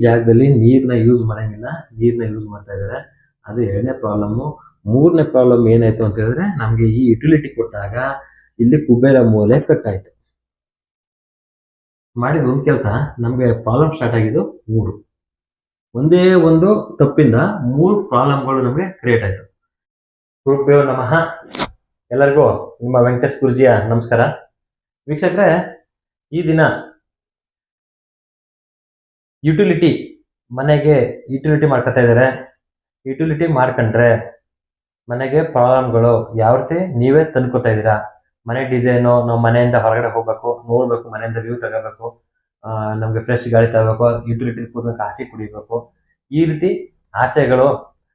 ಜಾಗದಲ್ಲಿ ನೀರನ್ನ ಯೂಸ್ ಮಾಡಂಗಿಲ್ಲ ನೀರನ್ನ ಯೂಸ್ ಮಾಡ್ತಾ ಇದ್ದಾರೆ ಅದು ಎರಡನೇ ಪ್ರಾಬ್ಲಮ್ಮು ಮೂರನೇ ಪ್ರಾಬ್ಲಮ್ ಏನಾಯಿತು ಅಂತ ಹೇಳಿದ್ರೆ, ನಮಗೆ ಈ ಯುಟಿಲಿಟಿ ಕೊಟ್ಟಾಗ ಇಲ್ಲಿ ಕುಬೇರ ಮೂಲೆ ಕಟ್ಟಾಯಿತು. ಮಾಡಿದ ಒಂದು ಕೆಲಸ, ನಮಗೆ ಪ್ರಾಬ್ಲಮ್ ಸ್ಟಾರ್ಟ್ ಆಗಿದ್ದು ಮೂರು. ಒಂದೇ ಒಂದು ತಪ್ಪಿಂದ ಮೂರು ಪ್ರಾಬ್ಲಮ್ಗಳು ನಮಗೆ ಕ್ರಿಯೇಟ್ ಆಯ್ತು. ಗುರುಭ್ಯೋ ನಮಃ. ಎಲ್ಲರಿಗೂ ನಿಮ್ಮ ವೆಂಕಟೇಶ್ ಗುರುಜಿಯ ನಮಸ್ಕಾರ. ವೀಕ್ಷಕರೇ, ಈ ದಿನ ಯುಟಿಲಿಟಿ ಮನೆಗೆ ಯುಟಿಲಿಟಿ ಮಾಡ್ಕೊತಾ ಇದ್ದಾರೆ ಯುಟಿಲಿಟಿ ಮಾಡ್ಕೊಂಡ್ರೆ ಮನೆಗೆ ಪ್ರಾಬ್ಲಮ್ಗಳು ಯಾವ ರೀತಿ? ನೀವೇ ತಂದ್ಕೊತಾ ಇದ್ದೀರಾ. ಮನೆ ಡಿಸೈನು ನಾವು ಮನೆಯಿಂದ ಹೊರಗಡೆ ಹೋಗ್ಬೇಕು, ನೋಡ್ಬೇಕು, ಮನೆಯಿಂದ ವ್ಯೂ ತಗೋಬೇಕು ನಮಗೆ ಫ್ರೆಶ್ ಗಾಳಿ ತಗೋಬೇಕು ಯುಟಿಲಿಟಿ ಕೂತ್ಕೊಂಡು ಕಾಫಿ ಕುಡಿಬೇಕು. ಈ ರೀತಿ ಆಸೆಗಳು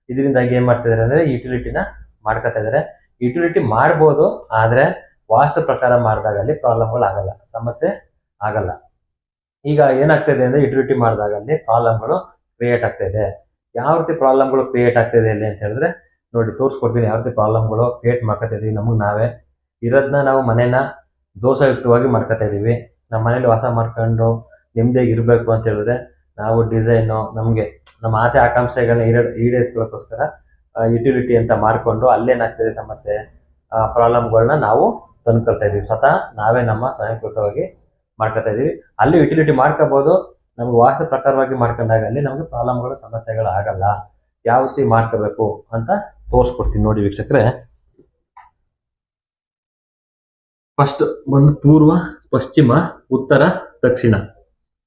ಇದರಿಂದಾಗಿ ಏನು ಮಾಡ್ತಾ ಇದ್ದಾರೆ ಅಂದರೆ ಯುಟಿಲಿಟಿನ ಮಾಡ್ಕೊತಾ ಇದ್ದಾರೆ ಯುಟಿಲಿಟಿ ಮಾಡ್ಬೋದು, ಆದರೆ ವಾಸ್ತು ಪ್ರಕಾರ ಮಾಡಿದಾಗ ಅಲ್ಲಿ ಪ್ರಾಬ್ಲಮ್ಗಳು ಆಗಲ್ಲ, ಸಮಸ್ಯೆ ಆಗಲ್ಲ. ಈಗ ಏನಾಗ್ತಾ ಇದೆ ಅಂದರೆ ಇಟ್ರಿಟಿ ಮಾಡಿದಾಗ ಅಲ್ಲಿ ಪ್ರಾಬ್ಲಮ್ಗಳು ಕ್ರಿಯೇಟ್ ಆಗ್ತಾ ಇದೆ ಯಾವ ರೀತಿ ಪ್ರಾಬ್ಲಮ್ಗಳು ಕ್ರಿಯೇಟ್ ಆಗ್ತಾ ಇದೆ ಇಲ್ಲಿ ಅಂತ ಹೇಳಿದ್ರೆ, ನೋಡಿ ತೋರಿಸ್ಕೊಡ್ತೀನಿ ಯಾವ ರೀತಿ ಪ್ರಾಬ್ಲಮ್ಗಳು ಕ್ರಿಯೇಟ್ ಮಾಡ್ಕೊತಾ ಇದೀವಿ ನಮಗೆ ನಾವೇ. ಇರೋದನ್ನ ನಾವು ಮನೇನ ದೋಷಯುಕ್ತವಾಗಿ ಮಾಡ್ಕೊತಾ ಇದ್ದೀವಿ ನಮ್ಮ ಮನೇಲಿ ವಾಸ ಮಾಡ್ಕೊಂಡು ನೆಮ್ಮದಿಯಾಗಿ ಇರಬೇಕು ಅಂತ ಹೇಳಿದ್ರೆ ನಾವು ಡಿಸೈನು ನಮಗೆ ನಮ್ಮ ಆಸೆ ಆಕಾಂಕ್ಷೆಗಳನ್ನ ಈಡೇ ಈಡೇರಿಸ್ಕೊಳ್ಳೋಕ್ಕೋಸ್ಕರ ಯುಟಿಲಿಟಿ ಅಂತ ಮಾಡಿಕೊಂಡು ಅಲ್ಲೇನಾಗ್ತಿದೆ ಸಮಸ್ಯೆ ಪ್ರಾಬ್ಲಮ್ಗಳನ್ನ ನಾವು ತಂದ್ಕೊಳ್ತಾ ಇದ್ದೀವಿ ಸ್ವತಃ ನಾವೇ ನಮ್ಮ ಸ್ವಯಂಕೃತವಾಗಿ ಮಾಡ್ಕೊತಾ ಇದೀವಿ. ಅಲ್ಲಿ ಯುಟಿಲಿಟಿ ಮಾಡ್ಕೋಬಹುದು ನಮ್ಗೆ ವಾಸ್ತು ಪ್ರಕಾರವಾಗಿ ಮಾಡ್ಕೊಂಡಾಗ ಅಲ್ಲಿ ನಮಗೆ ಪ್ರಾಬ್ಲಮ್ಗಳು, ಸಮಸ್ಯೆಗಳು ಆಗಲ್ಲ. ಯಾವ ರೀತಿ ಮಾಡ್ಕೋಬೇಕು ಅಂತ ತೋರಿಸ್ಕೊಡ್ತೀನಿ ನೋಡಿ ವೀಕ್ಷಕರೇ. ಫಸ್ಟ್ ಒಂದು ಪೂರ್ವ, ಪಶ್ಚಿಮ, ಉತ್ತರ, ದಕ್ಷಿಣ.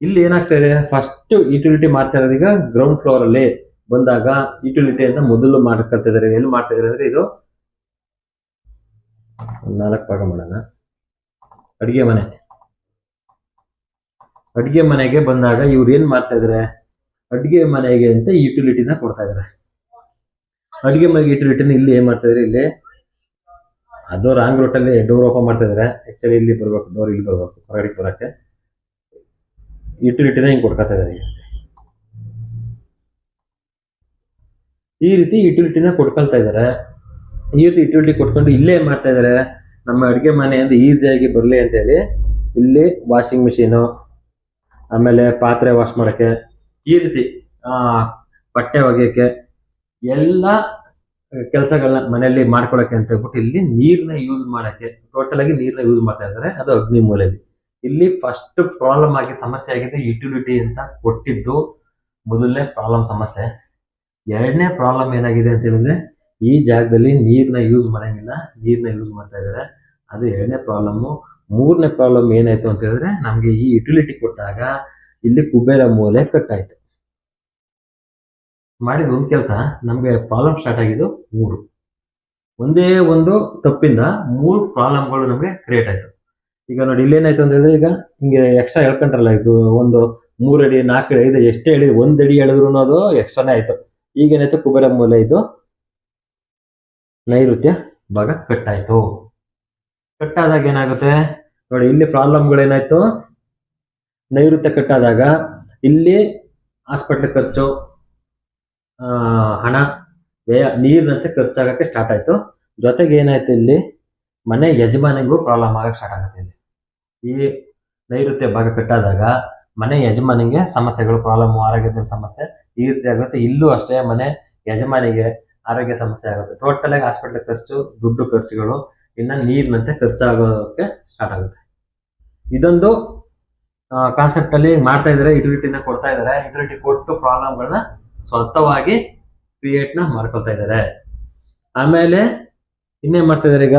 ಇಲ್ಲಿ ಏನಾಗ್ತಾ ಇದೆ? ಫಸ್ಟ್ ಯುಟಿಲಿಟಿ ಮಾಡ್ತಾ ಇರೋದೀಗ ಗ್ರೌಂಡ್ ಫ್ಲೋರ್ ಅಲ್ಲಿ ಬಂದಾಗ ಯುಟಿಲಿಟಿ ಅಂತ ಮೊದಲು ಮಾಡ್ಕೊಳ್ತಿದ್ದಾರೆ ಎಲ್ಲಿ ಮಾಡ್ತಾ ಇದ್ದಾರೆ ಅಂದ್ರೆ ಇದು ನಾಲ್ಕು ಭಾಗ ಮಾಡೋಣ. ಅಡಿಗೆ ಮನೆ. ಅಡಿಗೆ ಮನೆಗೆ ಬಂದಾಗ ಇವ್ರು ಏನು ಮಾಡ್ತಾ ಇದಾರೆ? ಅಡಿಗೆ ಮನೆಗೆ ಅಂತ ಯುಟಿಲಿಟಿನ ಕೊಡ್ತಾ ಇದಾರೆ. ಅಡುಗೆ ಮನೆಗೆ ಯುಟಿಲಿಟಿನ ಇಲ್ಲಿ ಏನು ಮಾಡ್ತಾ ಇದಾರೆ? ಇಲ್ಲಿ ಅದು ರಾಂಗ್ ರೋಟ್ ಅಲ್ಲಿ ಡೋರ್ ಓಪನ್ ಮಾಡ್ತಾ ಇದಾರೆ. ಆ್ಯಕ್ಚುಲಿ ಇಲ್ಲಿ ಬರ್ಬೇಕು ಡೋರ್ ಇಲ್ಲಿ ಬರಬೇಕು, ಹೊರಗಡೆ ಬರಕ್ಕೆ. ಯುಟಿಲಿಟಿನ ಹಿಂಗೆ ಕೊಡ್ಕೊತಾ ಇದಾರೆ ಈ ರೀತಿ ಯುಟಿಲಿಟಿನ ಕೊಟ್ಕೊಳ್ತಾ ಇದ್ದಾರೆ ಈ ರೀತಿ ಯುಟಿಲಿಟಿ ಕೊಟ್ಕೊಂಡು ಇಲ್ಲೇ ಏನು ಮಾಡ್ತಾ ಇದ್ದಾರೆ ನಮ್ಮ ಅಡಿಗೆ ಮನೆಯಿಂದ ಈಸಿಯಾಗಿ ಬರಲಿ ಅಂತ ಹೇಳಿ ಇಲ್ಲಿ ವಾಷಿಂಗ್ ಮಿಷಿನು ಆಮೇಲೆ ಪಾತ್ರೆ ವಾಶ್ ಮಾಡೋಕ್ಕೆ ಈ ರೀತಿ ಬಟ್ಟೆ ಒಗೆಯೋಕ್ಕೆ ಎಲ್ಲ ಕೆಲಸಗಳನ್ನ ಮನೆಯಲ್ಲಿ ಮಾಡ್ಕೊಳಕ್ಕೆ ಅಂತ ಹೇಳ್ಬಿಟ್ಟು ಇಲ್ಲಿ ನೀರನ್ನ ಯೂಸ್ ಮಾಡಕ್ಕೆ ಟೋಟಲ್ ಆಗಿ ನೀರನ್ನ ಯೂಸ್ ಮಾಡ್ತಾ ಇದ್ದಾರೆ. ಅದು ಅಗ್ನಿ ಮೂಲೆಯಲ್ಲಿ. ಇಲ್ಲಿ ಫಸ್ಟ್ ಪ್ರಾಬ್ಲಮ್ ಆಗಿ ಸಮಸ್ಯೆ ಆಗಿದೆ ಯುಟಿಲಿಟಿ ಅಂತ ಕೊಟ್ಟಿದ್ದು ಮೊದಲನೇ ಪ್ರಾಬ್ಲಮ್ ಸಮಸ್ಯೆ. ಎರಡನೇ ಪ್ರಾಬ್ಲಮ್ ಏನಾಗಿದೆ ಅಂತ ಹೇಳಿದ್ರೆ, ಈ ಜಾಗದಲ್ಲಿ ನೀರನ್ನ ಯೂಸ್ ಮಾಡಂಗಿಲ್ಲ ನೀರನ್ನ ಯೂಸ್ ಮಾಡ್ತಾ ಇದ್ದಾರೆ. ಅದು ಎರಡನೇ ಪ್ರಾಬ್ಲಮ್ಮು ಮೂರನೇ ಪ್ರಾಬ್ಲಮ್ ಏನಾಯ್ತು ಅಂತ ಹೇಳಿದ್ರೆ ನಮಗೆ ಈ ಯುಟಿಲಿಟಿ ಕೊಟ್ಟಾಗ ಇಲ್ಲಿ ಕುಬೇರ ಮೂಲೆ ಕಟ್ಟಾಯಿತು. ಮಾಡಿದ ಒಂದು ಕೆಲಸ, ನಮಗೆ ಪ್ರಾಬ್ಲಮ್ ಸ್ಟಾರ್ಟ್ ಆಗಿದ್ದು ಮೂರು. ಒಂದೇ ಒಂದು ತಪ್ಪಿಂದ ಮೂರು ಪ್ರಾಬ್ಲಮ್ಗಳು ನಮಗೆ ಕ್ರಿಯೇಟ್ ಆಯ್ತು. ಈಗ ನೋಡಿ ಇಲ್ಲೇನಾಯ್ತು ಅಂತ ಹೇಳಿದ್ರೆ ಈಗ ಹಿಂಗೆ ಎಕ್ಸ್ಟ್ರಾ ಹೇಳ್ಕೊಂಡ್ರಲ್ಲ ಇದು ಒಂದು ಮೂರು ಅಡಿ, ನಾಲ್ಕು ಅಡಿ, ಐದು, ಎಷ್ಟೇ ಹೇಳಿ ಒಂದು ಅಡಿ ಹೇಳಿದ್ರು ಅದು ಎಕ್ಸ್ಟ್ರಾನೇ ಆಯ್ತು. ಈಗೇನಾಯ್ತು ಕುಬೇರ ಮೂಲೆ ಇದು ನೈಋತ್ಯ ಭಾಗ ಕಟ್ಟಾಯಿತು. ಕಟ್ಟಾದಾಗ ಏನಾಗುತ್ತೆ? ನೋಡಿ, ಇಲ್ಲಿ ಪ್ರಾಬ್ಲಮ್ಗಳು ಏನಾಯ್ತು ನೈಋತ್ಯ ಕಟ್ಟಾದಾಗ ಇಲ್ಲಿ ಹಾಸ್ಪಿಟ್ಲ್ ಖರ್ಚು ಹಣ, ವ್ಯಯ, ನೀರಿನಂತೆ ಖರ್ಚಾಗಕ್ಕೆ ಸ್ಟಾರ್ಟ್ ಆಯ್ತು. ಜೊತೆಗೆ ಏನಾಯ್ತು ಇಲ್ಲಿ? ಮನೆ ಯಜಮಾನಿಗೂ ಪ್ರಾಬ್ಲಮ್ ಆಗಕ್ಕೆ ಸ್ಟಾರ್ಟ್ ಆಗುತ್ತೆ ಇಲ್ಲಿ. ಈ ನೈಋತ್ಯ ಭಾಗ ಕಟ್ಟಾದಾಗ ಮನೆ ಯಜಮಾನಿಗೆ ಸಮಸ್ಯೆಗಳು ಪ್ರಾಬ್ಲಮ್ ಆರೋಗ್ಯದ ಸಮಸ್ಯೆ ಈ ರೀತಿ ಆಗುತ್ತೆ. ಇಲ್ಲೂ ಅಷ್ಟೇ ಮನೆ ಯಜಮಾನಿಗೆ ಆರೋಗ್ಯ ಸಮಸ್ಯೆ ಆಗುತ್ತೆ. ಟೋಟಲ್ ಆಗಿ ಹಾಸ್ಪಿಟ್ಲ್ ಖರ್ಚು, ದುಡ್ಡು ಖರ್ಚುಗಳು ಇನ್ನು ನೀರಿನಂತೆ ಖರ್ಚಾಗೋದಕ್ಕೆ ಸ್ಟಾರ್ಟ್ ಆಗುತ್ತೆ. ಇದೊಂದು ಕಾನ್ಸೆಪ್ಟ್ ಅಲ್ಲಿ ಮಾಡ್ತಾ ಇದ್ದಾರೆ ಯುಟಿಲಿಟಿನ ಕೊಡ್ತಾ ಇದ್ದಾರೆ ಯುಟಿಲಿಟಿ ಕೊಟ್ಟು ಪ್ರಾಬ್ಲಮ್ಗಳನ್ನ ಸ್ವಂತವಾಗಿ ಕ್ರಿಯೇಟ್ನ ಮಾಡ್ಕೊಳ್ತಾ ಇದ್ದಾರೆ ಆಮೇಲೆ ಇನ್ನೇನ್ ಮಾಡ್ತಾ ಇದ್ದಾರೆ ಈಗ?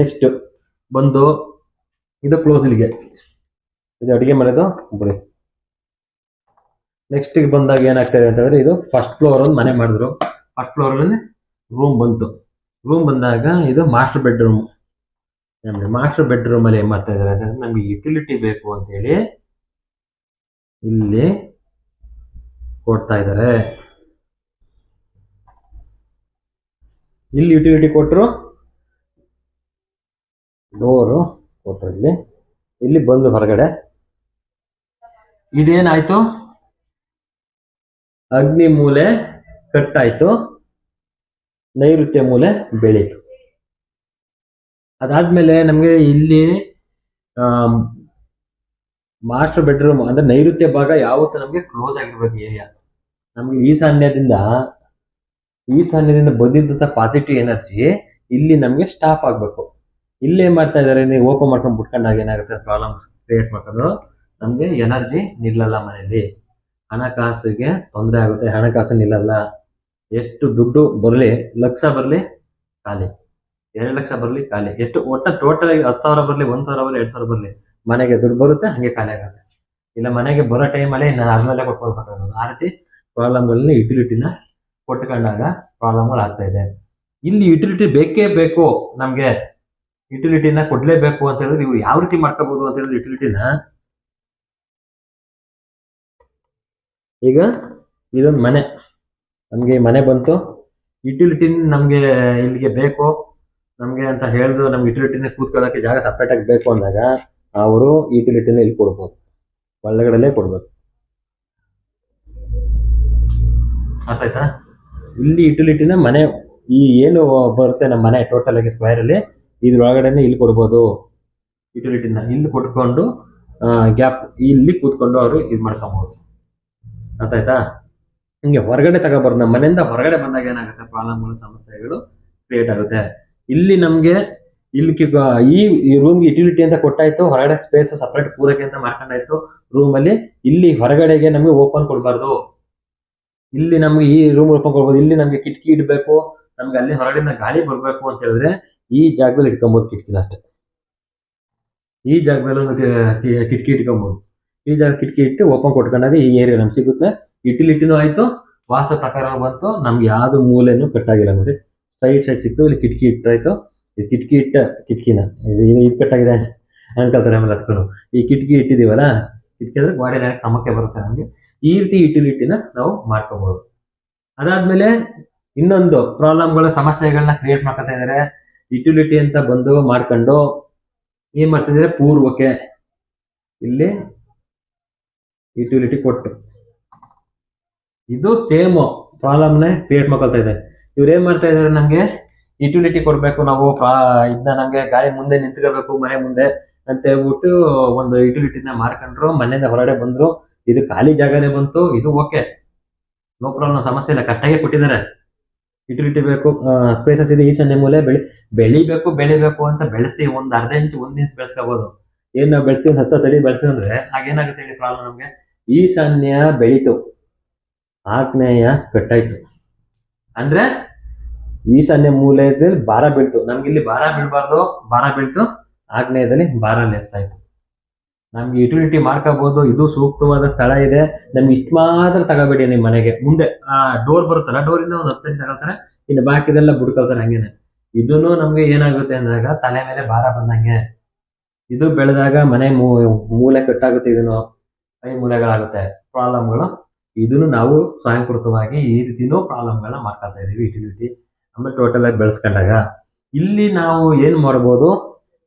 ನೆಕ್ಸ್ಟ್ ಬಂದು ಇದು ಕ್ಲೋಸ್ ಇಲ್ಲಿಗೆ. ಇದು ಅಡಿಗೆ ಮಾಡೋದು ಬಿಡಿ. ನೆಕ್ಸ್ಟ್ ಬಂದಾಗ ಏನಾಗ್ತಾ ಇದೆ ಅಂತಂದ್ರೆ ಇದು ಫಸ್ಟ್ ಫ್ಲೋರ್ ಒಂದು ಮನೆ ಮಾಡಿದ್ರು. ಫಸ್ಟ್ ಫ್ಲೋರ್ ಅಲ್ಲಿ ರೂಮ್ ಬಂತು. ರೂಮ್ ಬಂದಾಗ ಇದು ಮಾಸ್ಟರ್ ಬೆಡ್ರೂಮ್ ಮಾಸ್ಟರ್ ಬೆಡ್ರೂಮ್ ಅಲ್ಲಿ ಏನ್ ಮಾಡ್ತಾ ಇದ್ದಾರೆ ಅಂತಂದ್ರೆ ನಮಗೆ ಯುಟಿಲಿಟಿ ಬೇಕು ಅಂತ ಹೇಳಿ ಇಲ್ಲಿ ಕೊಡ್ತಾ ಇದ್ದಾರೆ. ಇಲ್ಲಿ ಯುಟಿಲಿಟಿ ಕೊಟ್ಟರು ಡೋರು ಕೊಟ್ಟರು ಇಲ್ಲಿ. ಇಲ್ಲಿ ಬಂದು ಹೊರಗಡೆ. ಇದೇನಾಯ್ತು? ಅಗ್ನಿ ಮೂಲೆ ಕಟ್ಟಾಯ್ತು. ನೈಋತ್ಯ ಮೂಲೆ ಬೆಳೀತು. ಅದಾದ್ಮೇಲೆ ನಮಗೆ ಇಲ್ಲಿ ಮಾಸ್ಟರ್ ಬೆಡ್ರೂಮ್ ಅಂದ್ರೆ ನೈಋತ್ಯ ಭಾಗ ಯಾವತ್ತು ನಮಗೆ ಕ್ಲೋಸ್ ಆಗಿರ್ಬೇಕು ಏರಿಯಾ ನಮ್ಗೆ ಈಶಾನ್ಯದಿಂದ ಈಶಾನ್ಯದಿಂದ ಬಂದಿದ್ದಂಥ ಪಾಸಿಟಿವ್ ಎನರ್ಜಿ ಇಲ್ಲಿ ನಮಗೆ ಸ್ಟಾಪ್ ಆಗಬೇಕು. ಇಲ್ಲಿ ಮಾಡ್ತಾ ಇದಾರೆ, ನೀವು ಓಪನ್ ಮಾಡ್ಕೊಂಡು ಬಿಟ್ಕೊಂಡಾಗ ಏನಾಗುತ್ತೆ ಪ್ರಾಬ್ಲಮ್ಸ್ ಕ್ರಿಯೇಟ್ ಮಾಡೋದು ನಮಗೆ ಎನರ್ಜಿ ನಿಲ್ಲಲ್ಲ ಮನೆಯಲ್ಲಿ. ಹಣಕಾಸಿಗೆ ತೊಂದರೆ ಆಗುತ್ತೆ, ಹಣಕಾಸು ನಿಲ್ಲಲ್ಲ. ಎಷ್ಟು ದುಡ್ಡು ಬರಲಿ, ಲಕ್ಷ ಬರಲಿ, ಖಾಲಿ. ಎರಡು ಲಕ್ಷ ಬರಲಿ, ಖಾಲಿ. ಎಷ್ಟು ಒಟ್ಟ ಟೋಟಲ್ ಆಗಿ ಹತ್ತು ಸಾವಿರ ಬರಲಿ, ಒಂದು ಸಾವಿರ ಬರಲಿ, ಎರಡು ಸಾವಿರ ಬರಲಿ, ಮನೆಗೆ ದುಡ್ಡು ಬರುತ್ತೆ, ಹಂಗೆ ಖಾಲಿ ಆಗುತ್ತೆ. ಇಲ್ಲ ಮನೆಗೆ ಬರೋ ಟೈಮಲ್ಲಿ ನಾನು ಆದ್ಮೇಲೆ ಕೊಟ್ಕೊಳ್ಬೇಕಾಗೋದು ಆ ರೀತಿ ಪ್ರಾಬ್ಲಮ್ಗಳಲ್ಲಿ ಯುಟಿಲಿಟಿನ ಕೊಟ್ಕೊಂಡಾಗ ಪ್ರಾಬ್ಲಮ್ಗಳು ಆಗ್ತಾ ಇದೆ. ಇಲ್ಲಿ ಯುಟಿಲಿಟಿ ಬೇಕೇ ಬೇಕು ನಮಗೆ. ಯುಟಿಲಿಟಿನ ಕೊಡ್ಲೇಬೇಕು ಅಂತ ಹೇಳಿದ್ರೆ ನೀವು ಯಾವ ರೀತಿ ಮಾಡ್ಕೋಬಹುದು ಅಂತ ಹೇಳಿದ್ರೆ ಯುಟಿಲಿಟಿನ ಈಗ ಇದೊಂದು ಮನೆ. ನಮಗೆ ಮನೆ ಬಂತು. ಯುಟಿಲಿಟಿ ನಮಗೆ ಇಲ್ಲಿಗೆ ಬೇಕು. ನಮಗೆ ಅಂತ ಹೇಳಿದ್ರು, ನಮ್ಗೆ ಯುಟಿಲಿಟಿನೇ ಕೂತ್ಕೊಳ್ಳೋಕೆ ಜಾಗ ಸಪ್ರೇಟಾಗಿ ಬೇಕು ಅಂದಾಗ ಅವರು ಯುಟಿಲಿಟಿನ ಇಲ್ಲಿ ಕೊಡ್ಬೋದು. ಒಳಗಡೆಲೇ ಕೊಡ್ಬೇಕು ಅರ್ಥ ಆಯ್ತಾ ಇಲ್ಲಿ ಯುಟಿಲಿಟಿನ ಮನೆ, ಈ ಏನು ಬರುತ್ತೆ ನಮ್ಮ ಮನೆ ಟೋಟಲ್ ಆಗಿ ಸ್ಕ್ವೇರ್ ಅಲ್ಲಿ, ಇದ್ರೊಳಗಡೆನೆ ಇಲ್ಲಿ ಕೊಡ್ಬೋದು. ಯುಟಿಲಿಟಿನ ಇಲ್ಲಿ ಕೊಟ್ಕೊಂಡು ಗ್ಯಾಪ್ ಇಲ್ಲಿ ಕೂತ್ಕೊಂಡು ಅವರು ಇದು ಮಾಡ್ಕೊಬೋದು ಅರ್ಥ ಹಿಂಗೆ ಹೊರಗಡೆ ತಗೋಬಾರ್ದು. ನಮ್ಮ ಮನೆಯಿಂದ ಹೊರಗಡೆ ಬಂದಾಗ ಏನಾಗುತ್ತೆ? ಪ್ರಾಬ್ಲಮ್ಗಳು ಸಮಸ್ಯೆಗಳು ಕ್ರಿಯೇಟ್ ಆಗುತ್ತೆ. ಇಲ್ಲಿ ನಮಗೆ ಇಲ್ಲಿ ಈ ರೂಮ್ಗೆ ಯುಟಿಲಿಟಿ ಅಂತ ಕೊಟ್ಟಾಯ್ತು. ಹೊರಗಡೆ ಸ್ಪೇಸ್ ಸಪ್ರೇಟ್ ಪೂರೈಕೆ ಅಂತ ಮಾಡ್ಕೊಂಡಾಯ್ತು. ರೂಮ್ ಅಲ್ಲಿ ಇಲ್ಲಿ ಹೊರಗಡೆಗೆ ನಮಗೆ ಓಪನ್ ಕೊಡಬಾರ್ದು. ಇಲ್ಲಿ ನಮ್ಗೆ ಈ ರೂಮ್ ಓಪನ್ ಕೊಡ್ಬೋದು. ಇಲ್ಲಿ ನಮಗೆ ಕಿಟಕಿ ಇಡಬೇಕು. ನಮ್ಗೆ ಅಲ್ಲಿ ಹೊರಗಡೆಯಿಂದ ಗಾಳಿ ಬರಬೇಕು ಅಂತ ಹೇಳಿದ್ರೆ ಈ ಜಾಗದಲ್ಲಿ ಇಟ್ಕೊಬೋದು ಕಿಟಕಿನ ಅಷ್ಟೇ. ಈ ಜಾಗದಲ್ಲಿ ಒಂದು ಕಿಟಕಿ ಇಟ್ಕೊಬೋದು. ಈ ಜಾಗ ಕಿಟಕಿ ಇಟ್ಟು ಓಪನ್ ಕೊಟ್ಕೊಂಡಾಗ ಈ ಏರಿಯಾ ನಮ್ಗೆ ಸಿಗುತ್ತೆ. ಯುಟಿಲಿಟಿನೂ ಆಯ್ತು, ವಾಸ್ತು ಪ್ರಕಾರ ಬಂತು, ನಮ್ಗೆ ಯಾವ್ದು ಮೂಲೆನು ಕಟ್ಟಾಗಿಲ್ಲ ನೋಡಿ. ಸೈಡ್ ಸೈಡ್ ಸಿಕ್ತು, ಇಲ್ಲಿ ಕಿಟಕಿ ಇಟ್ಟಾಯ್ತು. ಈ ಕಿಟಕಿ ಇಟ್ಟ, ಕಿಟಕಿನ, ಇದು ಇದು ಕಟ್ಟಾಗಿದೆ ಅನ್ಕೊಳ್ತಾರೆ ಆಮೇಲೆ ಅದ್ಕೊಂಡು ಈ ಕಿಟಕಿ ಇಟ್ಟಿದೀವಲ್ಲ ಕಿಟಕಿ ಅಂದ್ರೆ ಗೋಡೆ ಕ್ರಮಕ್ಕೆ ಬರುತ್ತೆ ನಮಗೆ. ಈ ರೀತಿ ಯುಟಿಲಿಟಿನ ನಾವು ಮಾಡ್ಕೋಬಹುದು ಅದಾದ್ಮೇಲೆ ಇನ್ನೊಂದು ಪ್ರಾಬ್ಲಮ್ಗಳ ಸಮಸ್ಯೆಗಳನ್ನ ಕ್ರಿಯೇಟ್ ಮಾಡ್ಕೊತಾ ಇದಾರೆ ಯುಟಿಲಿಟಿ ಅಂತ ಬಂದು ಮಾಡ್ಕೊಂಡು ಏನ್ ಮಾಡ್ತಿದ್ರೆ ಪೂರ್ವಕ್ಕೆ ಇಲ್ಲಿ ಯುಟಿಲಿಟಿ ಕೊಟ್ಟು. ಇದು ಸೇಮ್ ಪ್ರಾಬ್ಲಮ್ನೇ ಕ್ರಿಯೇಟ್ ಮಾಡ್ಕೊಳ್ತಾ ಇದೆ. ಇವ್ರು ಏನ್ ಮಾಡ್ತಾ ಇದಾರೆ ನಮ್ಗೆ ಯುಟಿಲಿಟಿ ಕೊಡ್ಬೇಕು ನಾವು ಇದನ್ನ ನಮ್ಗೆ ಗಾಳಿ ಮುಂದೆ ನಿಂತ್ಕೋಬೇಕು, ಮನೆ ಮುಂದೆ ಅಂತ ಹೇಳ್ಬಿಟ್ಟು ಒಂದು ಯುಟಿಲಿಟಿನ ಮಾರ್ಕೊಂಡ್ರು, ಮನೆಯಿಂದ ಹೊರಗಡೆ ಬಂದ್ರು. ಇದು ಖಾಲಿ ಜಾಗನೇ ಬಂತು, ಇದು ಓಕೆ ನೋ ಪ್ರಾಬ್ಲಮ್ ಸಮಸ್ಯೆ ಇಲ್ಲ ಕರೆಕ್ಟಾಗಿ ಕೊಟ್ಟಿದ್ದಾರೆ. ಯುಟಿಲಿಟಿ ಬೇಕು ಸ್ಪೇಸಸ್ ಇದೆ ಈಶಾನ್ಯ ಮೂಲೆ, ಬೆಳಿ, ಬೆಳಿಬೇಕು ಬೆಳಿಬೇಕು ಅಂತ ಬೆಳೆಸಿ ಒಂದು ಅರ್ಧ ಇಂಚು ಒಂದು ಇಂಚ್ ಬೆಳೆಸ್ಕೋಬಹುದು ಏನ್ ನಾವು ಬೆಳೆಸ್ತೀವಿ ಹತ್ತು ತಡಿ ಬೆಳೆಸಿದ್ರೆ ಆಗೇನಾಗುತ್ತೆ ಹೇಳಿ ಪ್ರಾಬ್ಲಮ್ ನಮಗೆ? ಈಶಾನ್ಯ ಬೆಳೀತು. ಆಗ್ನೇಯ ಕಟ್ಟಾಯ್ತು ಅಂದ್ರೆ? ಈಶಾನ್ಯ ಮೂಲೆಯಲ್ಲಿ ಭಾರ ಬೀಳ್ತು. ನಮ್ಗೆ ಇಲ್ಲಿ ಭಾರ ಬೀಳ್ಬಾರ್ದು. ಭಾರ ಬೀಳ್ತು. ಆಗ್ನೇಯದಲ್ಲಿ ಭಾರ ಲೆಸ್ ಆಯ್ತು ನಮ್ಗೆ ಯುಟಿಲಿಟಿ ಮಾಡ್ಕೋಬಹುದು ಇದು ಸೂಕ್ತವಾದ ಸ್ಥಳ ಇದೆ. ನಮ್ಗೆ ಇಷ್ಟ ಮಾತ್ರ ತಗೋಬೇಡಿ ನಿಮ್ಮ ಮನೆಗೆ. ಮುಂದೆ ಆ ಡೋರ್ ಬರುತ್ತಲ್ಲ ಡೋರ್ ಇಂದ ಒಂದು ಹತ್ತು ತಗೊಳ್ತಾರೆ. ಇನ್ನು ಬಾಕಿದೆಲ್ಲ ಬಿಡ್ಕೊಳ್ತಾರೆ ಹಂಗೇನೆ. ಇದನ್ನು ನಮ್ಗೆ ಏನಾಗುತ್ತೆ ಅಂದಾಗ ತಲೆ ಮೇಲೆ ಭಾರ ಬಂದಂಗೆ. ಇದು ಬೆಳೆದಾಗ ಮನೆ ಮೂಲೆ ಕಟ್ಟಾಗುತ್ತೆ ಇದನ್ನು ಕೈ ಮೂಲೆಗಳಾಗುತ್ತೆ. ಪ್ರಾಬ್ಲಮ್ಗಳು ಇದನ್ನು ನಾವು ಸ್ವಯಂಕೃತವಾಗಿ ಈ ರೀತಿನೂ ಪ್ರಾಬ್ಲಮ್ಗಳನ್ನ ಮಾಡ್ಕೊಳ್ತಾ ಇದ್ದೀವಿ ಯುಟಿಲಿಟಿ ಆಮೇಲೆ ಟೋಟಲ್ ಆಗಿ ಬೆಳೆಸ್ಕೊಂಡಾಗ, ಇಲ್ಲಿ ನಾವು ಏನು ಮಾಡ್ಬೋದು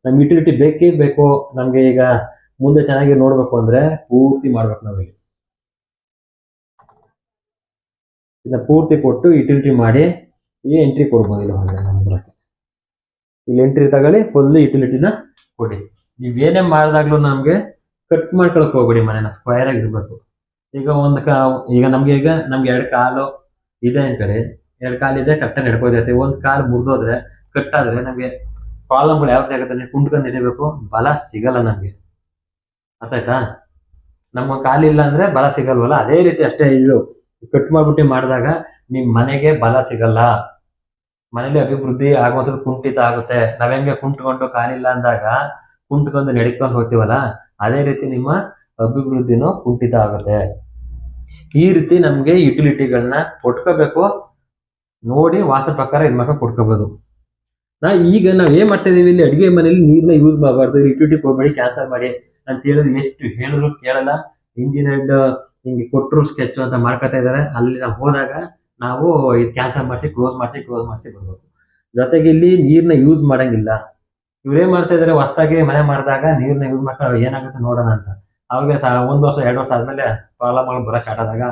ನಮ್ಮ ಯುಟಿಲಿಟಿ ಬೇಕೇ ಬೇಕು, ನಮ್ಗೆ ಈಗ ಮುಂದೆ ಚೆನ್ನಾಗಿ ನೋಡ್ಬೇಕು ಅಂದ್ರೆ ಪೂರ್ತಿ ಮಾಡ್ಬೇಕು ನಾವು ಇದನ್ನ ಪೂರ್ತಿ ಕೊಟ್ಟು ಯುಟಿಲಿಟಿ ಮಾಡಿ, ಈ ಎಂಟ್ರಿ ಕೊಡ್ಬೋದು ಇಲ್ಲಿ ಹೊರಗಡೆ ನಮ್ಮ ಇಲ್ಲಿ ಎಂಟ್ರಿ ತಗೊಳ್ಳಿ ಫುಲ್ ಯುಟಿಲಿಟಿನ ಕೊಡಿ. ನೀವೇನೇ ಮಾಡಿದಾಗ್ಲೂ ನಮಗೆ ಕಟ್ ಮಾಡ್ಕೊಳಕ್ ಹೋಗ್ಬೇಡಿ ಮನೇನ ಸ್ಕ್ವೇರ್ ಆಗಿ ಇರ್ಬೇಕು. ಈಗ ಒಂದು ಕಾ, ಈಗ ನಮ್ಗೆ ಈಗ, ನಮ್ಗೆ ಎರಡು ಕಾಲು ಇದೆ ಅನ್ಕಡೆ ಎರಡು ಕಾಲು ಇದೆ ಕರೆಕ್ಟಾಗಿ ನಡ್ಕೋದೈತೆ ಒಂದು ಕಾಲು ಮುರಿದೋದ್ರೆ, ಕಟ್ಟಾದ್ರೆ ನಮ್ಗೆ ಪ್ರಾಬ್ಲಮ್ಗಳು ಯಾವ್ದು ಆಗುತ್ತೆ ಕುಂಡ್ಕೊಂಡು ನಿಲ್ಲಬೇಕು ಬಲ ಸಿಗಲ್ಲ ನಮ್ಗೆ. ಅರ್ಥ ಆಯ್ತಾ? ನಮ್ಮ ಕಾಲಿಲ್ಲ ಅಂದ್ರೆ ಬಲ ಸಿಗಲ್ವಲ್ಲ? ಅದೇ ರೀತಿ ಅಷ್ಟೇ ಇದು. ಕಟ್ ಮಾಡ್ಬಿಟ್ಟು ಮಾಡಿದಾಗ ನಿಮ್ ಮನೆಗೆ ಬಲ ಸಿಗಲ್ಲ. ಮನೇಲಿ ಅಭಿವೃದ್ಧಿ ಆಗುವಂಥದ್ದು ಕುಂಠಿತ ಆಗುತ್ತೆ. ನಾವ್ ಹೆಂಗೆ ಕುಂಟ್ಕೊಂಡು ಕಾಲಿಲ್ಲ ಅಂದಾಗ ಕುಂಟ್ಕೊಂಡು ನಡ್ಕೊಂಡು ಹೋಗ್ತೀವಲ್ಲ, ಅದೇ ರೀತಿ ನಿಮ್ಮ ಅಭಿವೃದ್ಧಿನೂ ಕುಂಠಿತ ಆಗುತ್ತೆ. ಈ ರೀತಿ ನಮ್ಗೆ ಯುಟಿಲಿಟಿಗಳನ್ನ ಕೊಟ್ಕೋಬೇಕು. ನೋಡಿ ವಾಸ್ತು ಪ್ರಕಾರ ಇದ್ ಮಾಡ್ಕೊಂಡು ಕೊಟ್ಕೋಬಹುದು ನಾ ಈಗ ನಾವ್ ಏನ್ ಮಾಡ್ತಾ ಇದೀವಿ ಇಲ್ಲಿ ಅಡಿಗೆ ಮನೇಲಿ ನೀರ್ನ ಯೂಸ್ ಮಾಡಬಾರ್ದು ಯುಟಿಲಿಟಿ ಕೊಡ್ಬೇಡಿ ಕ್ಯಾನ್ಸಲ್ ಮಾಡಿ ಅಂತ ಹೇಳಿದ್ರೆ ಎಷ್ಟು ಹೇಳಿದ್ರು ಕೇಳಲ್ಲ. ಇಂಜಿನಿಯರ್ ಹಿಂಗೆ ಕೊಟ್ಟರು ಸ್ಕೆಚ್ ಅಂತ ಮಾಡ್ಕೊತಾ ಇದಾರೆ. ಅಲ್ಲಿ ನಾವು ಹೋದಾಗ ನಾವು ಇದು ಕ್ಯಾನ್ಸಲ್ ಮಾಡಿಸಿ ಕ್ಲೋಸ್ ಮಾಡಿಸಿ ಕ್ಲೋಸ್ ಮಾಡಿಸಿ ಬರ್ಬೇಕು. ಜೊತೆಗೆ ಇಲ್ಲಿ ನೀರ್ನ ಯೂಸ್ ಮಾಡಂಗಿಲ್ಲ. ಇವ್ರೇನ್ ಮಾಡ್ತಾ ಇದಾರೆ, ಹೊಸದಾಗಿ ಮನೆ ಮಾಡಿದಾಗ ನೀರ್ನ ಯೂಸ್ ಮಾಡ್ಕೊಂಡು ಏನಾಗುತ್ತೆ ನೋಡೋಣ ಅಂತ. ಅವಾಗ ಒಂದು ವರ್ಷ, ಎರಡು ವರ್ಷ ಆದ್ಮೇಲೆ ಪ್ರಾಬ್ಲಮ್ಗಳು ಬರೋಕ್ಕೆ ಸ್ಟಾರ್ಟ್ ಆದಾಗ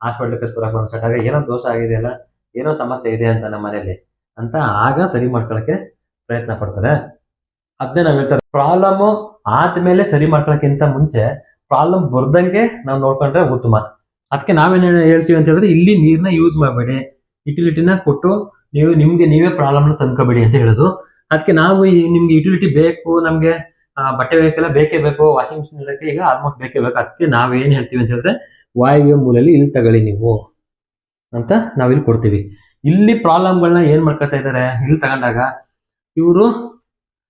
ಹಾಸ್ಪಿಟ್ಲ್ ಬರಕ್ ಬಂದು ಸ್ಟಾರ್ಟ್ ಆಗ ಏನೋ ದೋಷ ಆಗಿದೆಯಲ್ಲ ಏನೋ ಸಮಸ್ಯೆ ಇದೆ ಅಂತ ನಮ್ಮ ಮನೆಯಲ್ಲಿ ಅಂತ ಆಗ ಸರಿ ಮಾಡ್ಕೊಳಕ್ಕೆ ಪ್ರಯತ್ನ ಪಡ್ತಾರೆ. ಅದನ್ನೇ ನಾವು ಹೇಳ್ತಾರೆ ಪ್ರಾಬ್ಲಮ್ ಆದ್ಮೇಲೆ ಸರಿ ಮಾಡ್ಕೊಳಕ್ಕಿಂತ ಮುಂಚೆ ಪ್ರಾಬ್ಲಮ್ ಬರ್ದಂಗೆ ನಾವು ನೋಡ್ಕೊಂಡ್ರೆ ಉತ್ತಮ. ಅದಕ್ಕೆ ನಾವೇನು ಹೇಳ್ತೀವಿ ಅಂತ ಹೇಳಿದ್ರೆ ಇಲ್ಲಿ ನೀರನ್ನ ಯೂಸ್ ಮಾಡಬೇಡಿ ಯುಟಿಲಿಟಿನ ಕೊಟ್ಟು ನೀವು, ನಿಮ್ಗೆ ನೀವೇ ಪ್ರಾಬ್ಲಮ್ನ ತಂದ್ಕೋಬೇಡಿ ಅಂತ ಹೇಳೋದು. ಅದಕ್ಕೆ ನಾವು ನಿಮ್ಗೆ ಯುಟಿಲಿಟಿ ಬೇಕು, ನಮಗೆ ಬಟ್ಟೆ ಬೇಕೆಲ್ಲ ಬೇಕೇ ಬೇಕು ವಾಷಿಂಗ್ ಮಿಷಿನ್ ಇಡಕ್ಕೆ ಈಗ ಆಲ್ಮೋಸ್ಟ್ ಬೇಕೇ ಬೇಕು. ಅದಕ್ಕೆ ನಾವೇನು ಹೇಳ್ತೀವಿ ಅಂತ ಹೇಳಿದ್ರೆ ವಾಯುವ್ಯ ಮೂಲಲ್ಲಿ ಇಲ್ಲಿ ತಗೊಳ್ಳಿ ನೀವು ಅಂತ ನಾವಿಲ್ಲಿ ಕೊಡ್ತೀವಿ. ಇಲ್ಲಿ ಪ್ರಾಬ್ಲಮ್ಗಳನ್ನ ಏನು ಮಾಡ್ಕೊತಾ ಇದ್ದಾರೆ ಇಲ್ಲಿ ತಗೊಂಡಾಗ ಇವರು,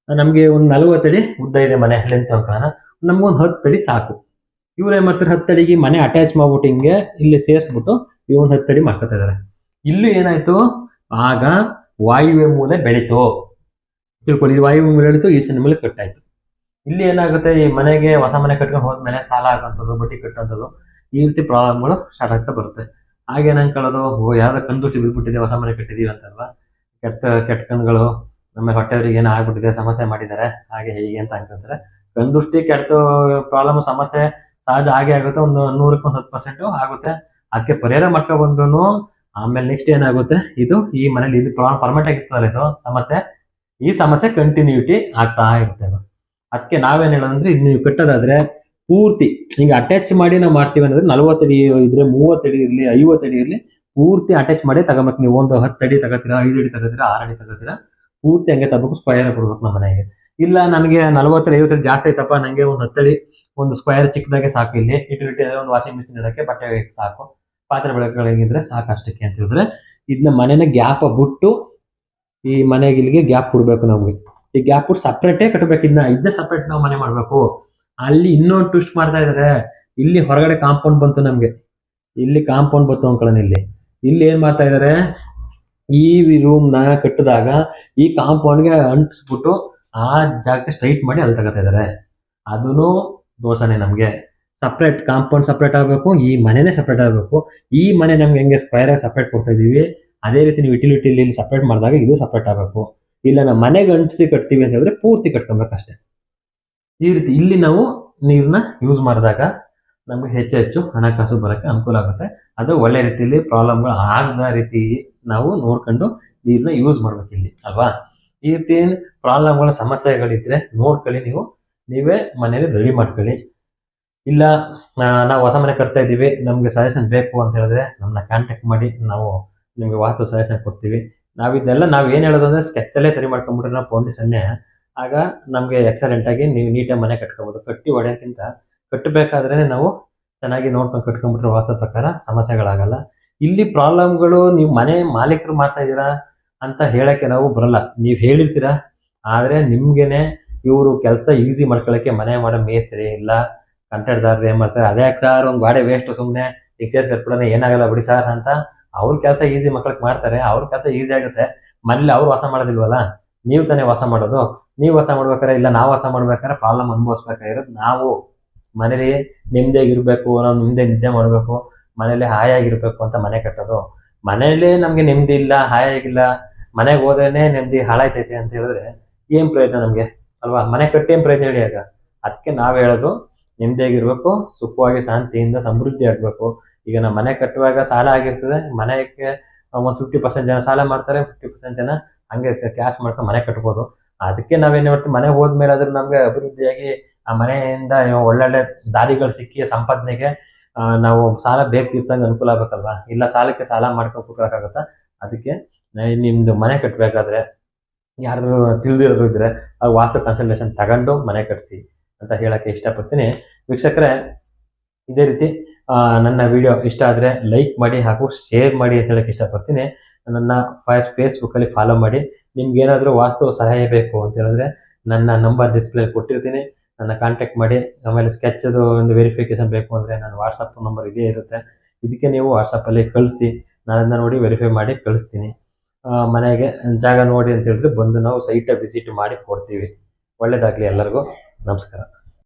ನಮಗೆ ಒಂದು ನಲವತ್ತಡಿ ಉದ್ದ ಇದೆ ಮನೆ ಲೆಂತ್ ಅನ್ಕೊಳ್ಳೋಣ ನಮ್ಗೆ ಒಂದು ಹತ್ತು ಅಡಿ ಸಾಕು. ಇವ್ರು ಏನು ಮಾಡ್ತಾರೆ, ಹತ್ತು ಅಡಿಗೆ ಮನೆ ಅಟ್ಯಾಚ್ ಮಾಡ್ಬಿಟ್ಟು ಹಿಂಗೆ ಇಲ್ಲಿ ಸೇರಿಸ್ಬಿಟ್ಟು ಇವೊಂದು ಹತ್ತಡಿ ಮಾಡ್ಕೊತಾ ಇದ್ದಾರೆ ಇಲ್ಲೂ ಏನಾಯ್ತು, ಆಗ ವಾಯುವ್ಯ ಮೂಲೆ ಬೆಳೀತು. ತಿಳ್ಕೊಳ್ಳಿ ವಾಯುವ್ಯ ಮೂಲೆ ಬೆಳೀತು ಈಶಾನ್ಯ ಕಟ್ ಕಟ್ಟಾಯ್ತು ಇಲ್ಲಿ ಏನಾಗುತ್ತೆ, ಈ ಮನೆಗೆ ಹೊಸ ಮನೆ ಕಟ್ಕೊಂಡು ಹೋದ್ಮೇಲೆ ಸಾಲ ಆಗೋಂಥದ್ದು ಬಡ್ಡಿ ಕಟ್ಟುವಂಥದ್ದು, ಈ ರೀತಿ ಪ್ರಾಬ್ಲಮ್ಗಳು ಸ್ಟಾರ್ಟ್ ಆಗ್ತಾ ಬರುತ್ತೆ. ಹಾಗೇನು ಅನ್ಕೊಳ್ಳೋದು ಓ, ಯಾವ್ದೋ ಕಂದುಟಿ ಬಿದ್ಬಿಟ್ಟಿದೆ ಹೊಸ ಮನೆ ಕಟ್ಟಿದೀವಿ ಅಂತಲ್ವಾ? ಕೆಟ್ಟ ಕೆಟ್ಟ ಕಣ್ಗಳು ನಮ್ಮ ಹೊಟ್ಟೆಯವರಿಗೆ ಏನೋ ಆಗ್ಬಿಟ್ಟಿದೆ, ಸಮಸ್ಯೆ ಮಾಡಿದ್ದಾರೆ, ಹಾಗೆ ಹೀಗೆ ಅಂತ ಅನ್ಕೊಂತಾರೆ ಕಂದುಷ್ಟಿ ಕೆಟ್ಟ ಪ್ರಾಬ್ಲಮ್, ಸಮಸ್ಯೆ ಸಹಜ ಹಾಗೆ ಆಗುತ್ತೆ, ಒಂದು ನೂರಕ್ಕೆ ಒಂದು ಹತ್ತು ಪರ್ಸೆಂಟು ಆಗುತ್ತೆ. ಅದಕ್ಕೆ ಪರಿಹಾರ ಮಾಡ್ಕೊ ಬಂದ್ರು ಆಮೇಲೆ ನೆಕ್ಸ್ಟ್ ಏನಾಗುತ್ತೆ, ಇದು ಈ ಮನೇಲಿ ಇದು ಪ್ರಾಬ್ಲಮ್ ಪರ್ಮನೆಂಟ್ ಆಗಿರ್ತದಲ್ಲ ಇದು, ಸಮಸ್ಯೆ, ಈ ಸಮಸ್ಯೆ ಕಂಟಿನ್ಯೂಟಿ ಆಗ್ತಾ ಇರುತ್ತೆ ಅದು. ಅದಕ್ಕೆ ನಾವೇನು ಹೇಳೋದಂದ್ರೆ ಇದು ನೀವು ಕಟ್ಟೋದಾದ್ರೆ ಪೂರ್ತಿ ಹಿಂಗೆ ಅಟ್ಯಾಚ್ ಮಾಡಿ ನಾವು ಮಾಡ್ತೀವಿ ಅಂದ್ರೆ ಅಡಿ ಇದ್ರೆ ಮೂವತ್ತಡಿ ಇರಲಿ ಐವತ್ತಡಿ ಇರಲಿ, ಪೂರ್ತಿ ಅಟ್ಯಾಚ್ ಮಾಡಿ ತಗೋಬೇಕು ನೀವು. ಒಂದು ಹತ್ತು ಅಡಿ ತಗೋತೀರಾ, ಐದು ಅಡಿ ತಗೋತೀರಾ, ಆರು ಅಡಿ ತಗೋತೀರಾ, ಪೂರ್ತಿ ಹಂಗೆ ತಗೋಬೇಕು ಸ್ಕ್ವಯರ್ ಕೊಡ್ಬೇಕು ನಮ್ಮ ಮನೆಗೆ. ಇಲ್ಲ, ನನಗೆ ನಲ್ವತ್ತಡಿ ಐವತ್ತಡಿ ಜಾಸ್ತಿ ಆಯ್ತಪ್ಪ ನನಗೆ ಒಂದು ಹತ್ತಡಿ ಒಂದು ಸ್ಕ್ವಯರ್ ಚಿಕ್ಕದಾಗೆ ಸಾಕು ಇಲ್ಲಿ. ಇಟಿಲಿಟಿ ಒಂದು ವಾಷಿಂಗ್ ಮಿಷಿನ್ ಇಡೋಕ್ಕೆ ಬಟ್ಟೆ ಸಾಕು. ಪಾತ್ರೆ ಬೆಳಕುಗಳಿಗಿದ್ರೆ ಸಾಕು ಅಷ್ಟಕ್ಕೆ ಅಂತ ಹೇಳಿದ್ರೆ, ಇದನ್ನ ಮನೆನ ಗ್ಯಾಪ್ ಬಿಟ್ಟು ಈ ಮನೆಗೆ ಇಲ್ಲಿಗೆ ಗ್ಯಾಪ್ ಕೊಡಬೇಕು ನಮ್ಗೆ. ಈ ಗ್ಯಾಪ್ ಸಪ್ರೇಟೇ ಕಟ್ಟಬೇಕು ಇದನ್ನ ಇದನ್ನ ಸಪ್ರೇಟ್ ನಾವು ಮನೆ ಮಾಡಬೇಕು. ಅಲ್ಲಿ ಇನ್ನೊಂದು ಟ್ವಿಸ್ಟ್ ಮಾಡ್ತಾ ಇದಾರೆ. ಇಲ್ಲಿ ಹೊರಗಡೆ ಕಾಂಪೌಂಡ್ ಬಂತು ನಮ್ಗೆ. ಇಲ್ಲಿ ಕಾಂಪೌಂಡ್ ಬಂತು ಅನ್ಕೊಳ್ಳೋಣ ಇಲ್ಲಿ. ಇಲ್ಲಿ ಏನ್ ಮಾಡ್ತಾ ಇದಾರೆ? ಈ ರೂಮ್ನ ಕಟ್ಟಿದಾಗ ಈ ಕಾಂಪೌಂಡ್ಗೆ ಅಂಟಿಸ್ಬಿಟ್ಟು ಆ ಜಾಗಕ್ಕೆ ಸ್ಟ್ರೈಟ್ ಮಾಡಿ ಅಲ್ಲಿ ತಗೋತಾ ಇದಾರೆ. ಅದೂ ದೋಷನೇ ನಮಗೆ. ಸಪ್ರೇಟ್ ಕಾಂಪೌಂಡ್ ಸಪ್ರೇಟ್ ಆಗಬೇಕು. ಈ ಮನೆನೇ ಸಪ್ರೇಟ್ ಆಗಬೇಕು. ಈ ಮನೆ ನಮ್ಗೆ ಹೆಂಗೆ ಸ್ಕ್ವೇರ್ ಆಗಿ ಸಪ್ರೇಟ್ ಕೊಡ್ತಾ ಇದೀವಿ? ಅದೇ ರೀತಿ ನೀವು ಯುಟಿಲಿಟಿಲಿ ಸಪ್ರೇಟ್ ಮಾಡಿದಾಗ ಇದು ಸಪ್ರೇಟ್ ಆಗಬೇಕು. ಇಲ್ಲ ನಾವು ಮನೆಗೆ ಅಂಟಿಸಿ ಕಟ್ತೀವಿ ಅಂತ ಹೇಳಿದ್ರೆ ಪೂರ್ತಿ ಕಟ್ಕೊಬೇಕಷ್ಟೇ. ಈ ರೀತಿ ಇಲ್ಲಿ ನಾವು ನೀರನ್ನ ಯೂಸ್ ಮಾಡಿದಾಗ ನಮಗೆ ಹೆಚ್ಚು ಹೆಚ್ಚು ಹಣಕಾಸು ಬರೋಕ್ಕೆ ಅನುಕೂಲ ಆಗುತ್ತೆ. ಅದು ಒಳ್ಳೆ ರೀತಿಯಲ್ಲಿ ಪ್ರಾಬ್ಲಮ್ಗಳು ಆಗದ ರೀತಿ ನಾವು ನೋಡ್ಕೊಂಡು ನೀರನ್ನ ಯೂಸ್ ಮಾಡ್ಬೇಕು ಇಲ್ಲಿ, ಅಲ್ವಾ? ಈ ರೀತಿ ಪ್ರಾಬ್ಲಮ್ಗಳ ಸಮಸ್ಯೆಗಳಿದ್ರೆ ನೋಡ್ಕೊಳ್ಳಿ ನೀವು. ನೀವೇ ಮನೇಲಿ ರೆಡಿ ಮಾಡ್ಕೊಳ್ಳಿ. ಇಲ್ಲ ನಾವು ಹೊಸ ಮನೆ ಕಟ್ತಾ ಇದ್ದೀವಿ, ನಮಗೆ ಸಜೆಷನ್ ಬೇಕು ಅಂತ ಹೇಳಿದ್ರೆ ನಮ್ಮನ್ನ ಕಾಂಟ್ಯಾಕ್ಟ್ ಮಾಡಿ, ನಾವು ನಿಮಗೆ ವಾಸ್ತು ಸಜೆಷನ್ ಕೊಡ್ತೀವಿ. ನಾವು ನಾವು ಏನು ಹೇಳೋದು ಅಂದರೆ ಸ್ಕೆಚ್ಚಲ್ಲೇ ಸರಿ ಮಾಡ್ಕೊಂಬಿಟ್ರೆ ನಾವು ಫೌಂಡೇಶನ್ನೇ ಆಗ ನಮಗೆ ಎಕ್ಸಲೆಂಟಾಗಿ ನೀವು ನೀಟಾಗಿ ಮನೆ ಕಟ್ಕೋಬೋದು. ಕಟ್ಟಿ ಹೊಡೆಯೋಕ್ಕಿಂತ ಕಟ್ಟಬೇಕಾದ್ರೆ ನಾವು ಚೆನ್ನಾಗಿ ನೋಡ್ಕೊಂಡು ಕಟ್ಕೊಂಡ್ಬಿಟ್ರೆ ವಾಸ್ತು ಪ್ರಕಾರ ಸಮಸ್ಯೆಗಳಾಗಲ್ಲ. ಇಲ್ಲಿ ಪ್ರಾಬ್ಲಮ್ಗಳು ನೀವು ಮನೆ ಮಾಲೀಕರು ಮಾಡ್ತಾ ಇದ್ದೀರಾ ಅಂತ ಹೇಳೋಕ್ಕೆ ನಾವು ಬರಲ್ಲ. ನೀವು ಹೇಳಿರ್ತೀರಾ? ಆದರೆ ನಿಮಗೇನೆ ಇವರು ಕೆಲಸ ಈಸಿ ಮಾಡ್ಕೊಳ್ಳೋಕ್ಕೆ ಮನೆ ಮಾಡೋ ಮೇಸ್ತ್ರಿ ಇಲ್ಲ. ಕಂಟ್ರಾಕ್ಟ್ದಾರರು ಏನು ಮಾಡ್ತಾರೆ? ಅದೇ ಸರ್ ಒಂದು ಗಾಡಿ ವೇಸ್ಟು ಸುಮ್ಮನೆ ಎಕ್ಸೈಸ್ ಕಟ್ಬಿಡೋಣ, ಏನಾಗಲ್ಲ ಬಿಡಿ ಸರ್ ಅಂತ ಅವ್ರ ಕೆಲಸ ಈಸಿ ಮಕ್ಕಳಿಗೆ ಮಾಡ್ತಾರೆ, ಅವ್ರ ಕೆಲಸ ಈಸಿ ಆಗುತ್ತೆ. ಮನೇಲಿ ಅವ್ರು ವಾಸ ಮಾಡೋದಿಲ್ವಲ್ಲ? ನೀವು ತಾನೇ ವಾಸ ಮಾಡೋದು. ನೀವು ವಾಸ ಮಾಡ್ಬೇಕಾರೆ ಇಲ್ಲ ನಾವು ವಾಸ ಮಾಡ್ಬೇಕಾದ್ರೆ ಪ್ರಾಬ್ಲಮ್ ಅನುಭವಿಸ್ಬೇಕಾಗಿರೋದು ನಾವು. ಮನೇಲಿ ನೆಮ್ಮದಿಯಾಗಿರ್ಬೇಕು ನಾವು ನಿಮ್ಮದೇ ನಿದ್ದೆ ಮಾಡಬೇಕು. ಮನೇಲಿ ಹಾಯಾಗಿರ್ಬೇಕು ಅಂತ ಮನೆ ಕಟ್ಟೋದು. ಮನೇಲಿ ನಮಗೆ ನೆಮ್ಮದಿ ಇಲ್ಲ, ಹಾಯಾಗಿಲ್ಲ, ಮನೆಗೆ ಹೋದ್ರೇನೆ ನೆಮ್ಮದಿ ಹಾಳಾಯ್ತೈತೆ ಅಂತ ಹೇಳಿದ್ರೆ ಏನ್ ಪ್ರಯತ್ನ ನಮಗೆ? ಅಲ್ವಾ? ಮನೆ ಕಟ್ಟಿ ಏನ್ ಪ್ರಯತ್ನ ಹೇಳಿ ಅದಕ್ಕೆ ನಾವು ಹೇಳೋದು ನೆಮ್ಮದಿಯಾಗಿರ್ಬೇಕು ಸುಖವಾಗಿ ಶಾಂತಿಯಿಂದ ಸಮೃದ್ಧಿ ಆಗಬೇಕು. ಈಗ ನಮ್ಮ ಮನೆ ಕಟ್ಟುವಾಗ ಸಾಲ ಆಗಿರ್ತದೆ. ಮನೆಗೆ ಒಂದು ಫಿಫ್ಟಿ ಪರ್ಸೆಂಟ್ ಜನ ಸಾಲ ಮಾಡ್ತಾರೆ. ಫಿಫ್ಟಿ ಪರ್ಸೆಂಟ್ ಜನ ಹಂಗೆ ಕ್ಯಾಶ್ ಮಾಡ್ಕೊಂಡು ಮನೆ ಕಟ್ಬೋದು. ಅದಕ್ಕೆ ನಾವೇನು ಮಾಡ್ತೀವಿ? ಮನೆ ಹೋದ್ಮೇಲೆ ಆದ್ರೂ ನಮಗೆ ಅಭಿವೃದ್ಧಿಯಾಗಿ ಆ ಮನೆಯಿಂದ ಒಳ್ಳೊಳ್ಳೆ ದಾರಿಗಳು ಸಿಕ್ಕಿ ಸಂಪಾದನೆಗೆ ನಾವು ಸಾಲ ಬೇಗ ತೀರ್ಸಂಗೆ ಅನುಕೂಲ ಆಗಬೇಕಲ್ವಾ? ಇಲ್ಲ ಸಾಲಕ್ಕೆ ಸಾಲ ಮಾಡ್ಕೊಂಡು ಅದಕ್ಕೆ ನಿಮ್ಮದು ಮನೆ ಕಟ್ಟಬೇಕಾದ್ರೆ ಯಾರು ತಿಳಿದಿರೋರು ಇದ್ರೆ ಅವ್ರು ವಾಸ್ತು ಕನ್ಸಲ್ಟೇಷನ್ ತಗೊಂಡು ಮನೆ ಕಟ್ಟಿಸಿ ಅಂತ ಹೇಳಕ್ಕೆ ಇಷ್ಟಪಡ್ತೀನಿ. ವೀಕ್ಷಕರೇ, ಇದೇ ರೀತಿ ನನ್ನ ವಿಡಿಯೋ ಇಷ್ಟ ಆದರೆ ಲೈಕ್ ಮಾಡಿ ಹಾಗೂ ಶೇರ್ ಮಾಡಿ ಅಂತ ಹೇಳಕ್ಕೆ ಇಷ್ಟಪಡ್ತೀನಿ. ನನ್ನ ಫೇಸ್ ಫೇಸ್ಬುಕ್ಕಲ್ಲಿ ಫಾಲೋ ಮಾಡಿ. ನಿಮ್ಗೇನಾದರೂ ವಾಸ್ತು ಸಹಾಯ ಬೇಕು ಅಂತ ಹೇಳಿದ್ರೆ ನನ್ನ ನಂಬರ್ ಡಿಸ್ಪ್ಲೇ ಕೊಟ್ಟಿರ್ತೀನಿ. ನನ್ನ ಕಾಂಟ್ಯಾಕ್ಟ್ ಮಾಡಿ. ಆಮೇಲೆ ಸ್ಕೆಚ್ದು ಒಂದು ವೆರಿಫಿಕೇಶನ್ ಬೇಕು ಅಂದರೆ ನನ್ನ ವಾಟ್ಸಪ್ ನಂಬರ್ ಇದೇ ಇರುತ್ತೆ. ಇದಕ್ಕೆ ನೀವು ವಾಟ್ಸಪ್ಪಲ್ಲಿ ಕಳಿಸಿ. ನಾನು ಅದನ್ನ ನೋಡಿ ವೆರಿಫೈ ಮಾಡಿ ಕಳಿಸ್ತೀನಿ. ಮನೆಗೆ ಜಾಗ ನೋಡಿ ಅಂತ ಹೇಳಿದ್ರೆ ಬಂದು ನಾವು ಸೈಟ ವಿಸಿಟ್ ಮಾಡಿ ಕೊಡ್ತೀವಿ. ಒಳ್ಳೆಯದಾಗಲಿ ಎಲ್ಲರಿಗೂ. ನಮಸ್ಕಾರ.